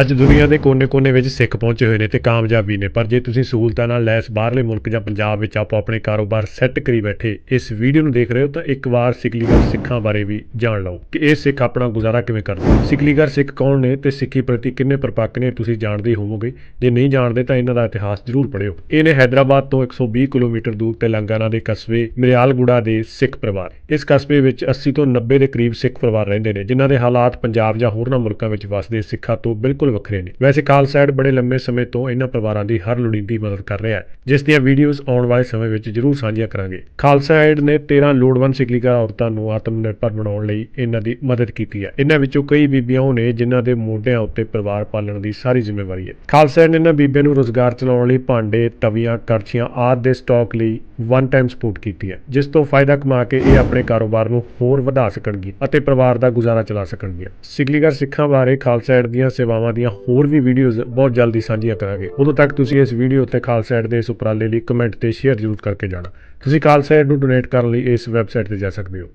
ਅੱਜ ਦੁਨੀਆ ਦੇ ਕੋਨੇ-ਕੋਨੇ ਵਿੱਚ ਸਿੱਖ ਪਹੁੰਚੇ ਹੋਏ ਨੇ ਤੇ ਕਾਮਯਾਬ ਵੀ ਨੇ। ਪਰ ਜੇ ਤੁਸੀਂ ਸਹੂਲਤਾਂ ਨਾਲ ਲੈਸ ਬਾਹਰਲੇ ਮੁਲਕ ਜਾਂ ਪੰਜਾਬ ਵਿੱਚ ਆਪੋ ਆਪਣੇ ਕਾਰੋਬਾਰ ਸੈੱਟ ਕਰੀ ਬੈਠੇ ਇਸ ਵੀਡੀਓ ਨੂੰ ਦੇਖ ਰਹੇ ਹੋ ਤਾਂ ਇੱਕ ਵਾਰ ਸਿਕਲੀਗਰ ਸਿੱਖਾਂ ਬਾਰੇ ਵੀ ਜਾਣ ਲਓ ਕਿ ਇਹ ਸਿੱਖ ਆਪਣਾ ਗੁਜ਼ਾਰਾ ਕਿਵੇਂ ਕਰਦੇ ਨੇ। ਸਿਕਲੀਗਰ ਸਿੱਖ ਕੌਣ ਨੇ ਤੇ ਸਿੱਖੀ ਪ੍ਰਤੀ ਕਿੰਨੇ ਪਰਪੱਕ ਨੇ ਤੁਸੀਂ ਜਾਣਦੇ ਹੋਵੋਗੇ। ਜੇ ਨਹੀਂ ਜਾਣਦੇ ਤਾਂ ਇਹਨਾਂ ਦਾ ਇਤਿਹਾਸ ਜ਼ਰੂਰ ਪੜ੍ਹਿਓ। ਇਹ ਨੇ ਹੈਦਰਾਬਾਦ ਤੋਂ 120 ਕਿਲੋਮੀਟਰ ਦੂਰ ਤੇਲੰਗਾਨਾ ਦੇ ਕਸਬੇ ਮਰਿਆਲਗੁੜਾ ਦੇ ਸਿੱਖ ਪਰਿਵਾਰ। ਇਸ ਕਸਬੇ ਵਿੱਚ 80 ਤੋਂ 90 ਦੇ ਕਰੀਬ ਸਿੱਖ ਪਰਿਵਾਰ ਰਹਿੰਦੇ ਨੇ, ਜਿਨ੍ਹਾਂ ਦੇ ਹਾਲਾਤ ਪੰਜਾਬ ਜਾਂ ਹੋਰਨਾਂ ਮੁਲਕਾਂ ਵਿੱਚ ਵਸਦੇ ਸਿੱਖਾਂ ਤੋਂ ਬਿਲਕੁਲ ਵੱਖਰੇ ਨੇ। ਵੈਸੇ ਖਾਲਸਾ ਏਡ ਬੜੇ ਲੰਮੇ ਸਮੇਂ ਤੋਂ ਇਹਨਾਂ ਪਰਿਵਾਰਾਂ ਦੀ ਹਰ ਲੋੜੀਂਦੀ ਮਦਦ ਕਰ ਰਿਹਾ ਹੈ, ਜਿਸ ਦੀਆਂ ਵੀਡੀਓਜ਼ ਆਉਣ ਵਾਲੇ ਸਮੇਂ ਵਿੱਚ ਜ਼ਰੂਰ ਸਾਂਝੀਆਂ ਕਰਾਂਗੇ। ਖਾਲਸਾ ਏਡ ਨੇ 13 ਲੋੜਵੰਦ ਸਿਕਲੀਗਰ ਔਰਤਾਂ ਨੂੰ ਆਤਮ ਨਿਰਭਰ ਬਣਾਉਣ ਲਈ ਇਹਨਾਂ ਦੀ ਮਦਦ ਕੀਤੀ ਹੈ। ਇਹਨਾਂ ਵਿੱਚੋਂ ਕਈ ਬੀਬੀਆਂ ਉਹ ਨੇ ਜਿਨ੍ਹਾਂ ਦੇ ਮੋਢਿਆਂ ਉੱਤੇ ਪਰਿਵਾਰ ਪਾਲਣ ਦੀ ਸਾਰੀ ਜ਼ਿੰਮੇਵਾਰੀ ਹੈ। ਖਾਲਸਾ ਐਡ ਨੇ ਇਹਨਾਂ ਬੀਬੀਆਂ ਨੂੰ ਰੋਜ਼ਗਾਰ ਚਲਾਉਣ ਲਈ ਭਾਂਡੇ, ਤਵੀਆਂ, ਕੜਛੀਆਂ ਆਦਿ ਦੇ ਸਟਾਕ ਲਈ ਵਨ ਟਾਈਮ ਸਪੋਰਟ ਕੀਤੀ ਹੈ, ਜਿਸ ਤੋਂ ਫਾਇਦਾ ਕਮਾ ਕੇ ਇਹ ਆਪਣੇ ਕਾਰੋਬਾਰ ਨੂੰ ਹੋਰ ਵਧਾ ਸਕਣਗੀਆਂ ਅਤੇ ਪਰਿਵਾਰ ਦਾ ਗੁਜ਼ਾਰਾ ਚਲਾ ਸਕਣਗੀਆਂ। ਸਿਕਲੀਗਰ ਸਿੱਖਾਂ ਬਾਰੇ ਖਾਲਸਾ ਐਡ ਦੀਆਂ ਸੇਵਾਵਾਂ ਦੀਆਂ ਹੋਰ ਵੀ ਵੀਡੀਓਜ਼ ਬਹੁਤ ਜਲਦੀ ਸਾਂਝੀਆਂ ਕਰਾਂਗੇ। ਉਦੋਂ ਤੱਕ ਤੁਸੀਂ ਇਸ ਵੀਡੀਓ ਉੱਤੇ ਖਾਲਸਾ ਐਡ ਦੇ ਇਸ ਉਪਰਾਲੇ ਲਈ ਕਮੈਂਟ ਤੇ ਸ਼ੇਅਰ ਜ਼ਰੂਰ ਕਰਕੇ ਜਾਣਾ। ਤੁਸੀਂ ਖਾਲਸਾ ਐਡ ਨੂੰ ਡੋਨੇਟ ਕਰਨ ਲਈ ਇਸ ਵੈਬਸਾਈਟ ਤੇ ਜਾ ਸਕਦੇ ਹੋ।